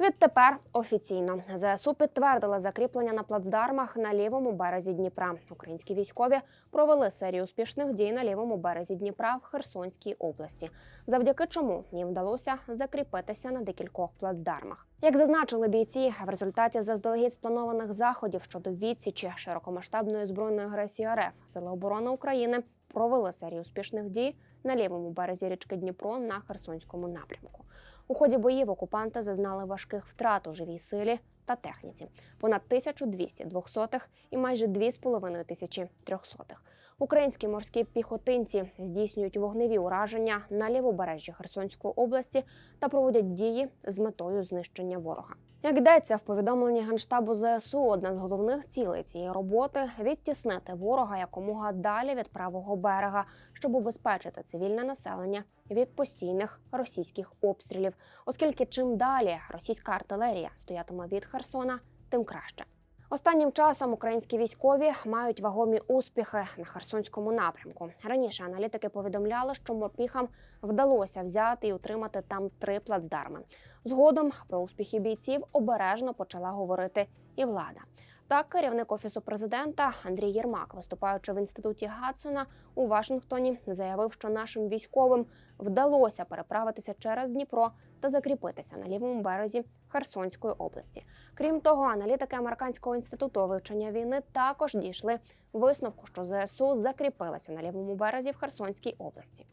Відтепер офіційно ЗСУ підтвердила закріплення на плацдармах на лівому березі Дніпра. Українські військові провели серію успішних дій на лівому березі Дніпра в Херсонській області, завдяки чому їм вдалося закріпитися на декількох плацдармах. Як зазначили бійці, в результаті заздалегідь спланованих заходів щодо відсічі широкомасштабної збройної агресії РФ Сили оборони України провели серію успішних дій на лівому березі річки Дніпро на Херсонському напрямку. У ході боїв окупанти зазнали важких втрат у живій силі та техніці понад 1200 двохсотих і майже 2,5 тисячі трьохсотих. Українські морські піхотинці здійснюють вогневі ураження на лівобережжі Херсонської області та проводять дії з метою знищення ворога. Як йдеться в повідомленні генштабу ЗСУ, одна з головних цілей цієї роботи відтіснити ворога якомога далі від правого берега, щоб убезпечити цивільне населення від постійних російських обстрілів, оскільки чим далі російська артилерія стоятиме від Херсона, тим краще. Останнім часом українські військові мають вагомі успіхи на Херсонському напрямку. Раніше аналітики повідомляли, що морпіхам вдалося взяти і утримати там три плацдарми. Згодом про успіхи бійців обережно почала говорити і влада. Так, керівник офісу президента Андрій Єрмак, виступаючи в інституті Гадсона у Вашингтоні, заявив, що нашим військовим вдалося переправитися через Дніпро та закріпитися на лівому березі Херсонської області. Крім того, аналітики американського інституту вивчення війни також дійшли висновку, що ЗСУ закріпилися на лівому березі в Херсонській області.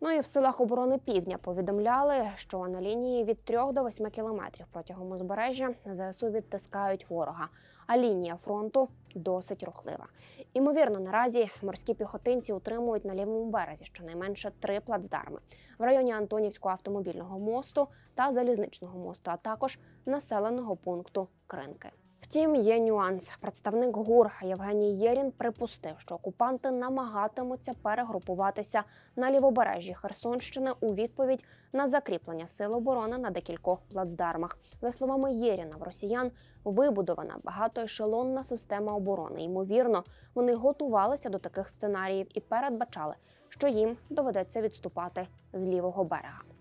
Ну і в силах оборони півдня повідомляли, що на лінії від 3 до 8 кілометрів протягом узбережжя ЗСУ відтискають ворога, а лінія фронту досить рухлива. Імовірно, наразі морські піхотинці утримують на лівому березі щонайменше три плацдарми в районі Антонівського автомобільного мосту та залізничного мосту, а також населеного пункту Кринки. Втім, є нюанс. Представник ГУР Євгеній Єрін припустив, що окупанти намагатимуться перегрупуватися на лівобережжі Херсонщини у відповідь на закріплення сил оборони на декількох плацдармах. За словами Єріна, в росіян вибудована багатоешелонна система оборони. Ймовірно, вони готувалися до таких сценаріїв і передбачали, що їм доведеться відступати з лівого берега.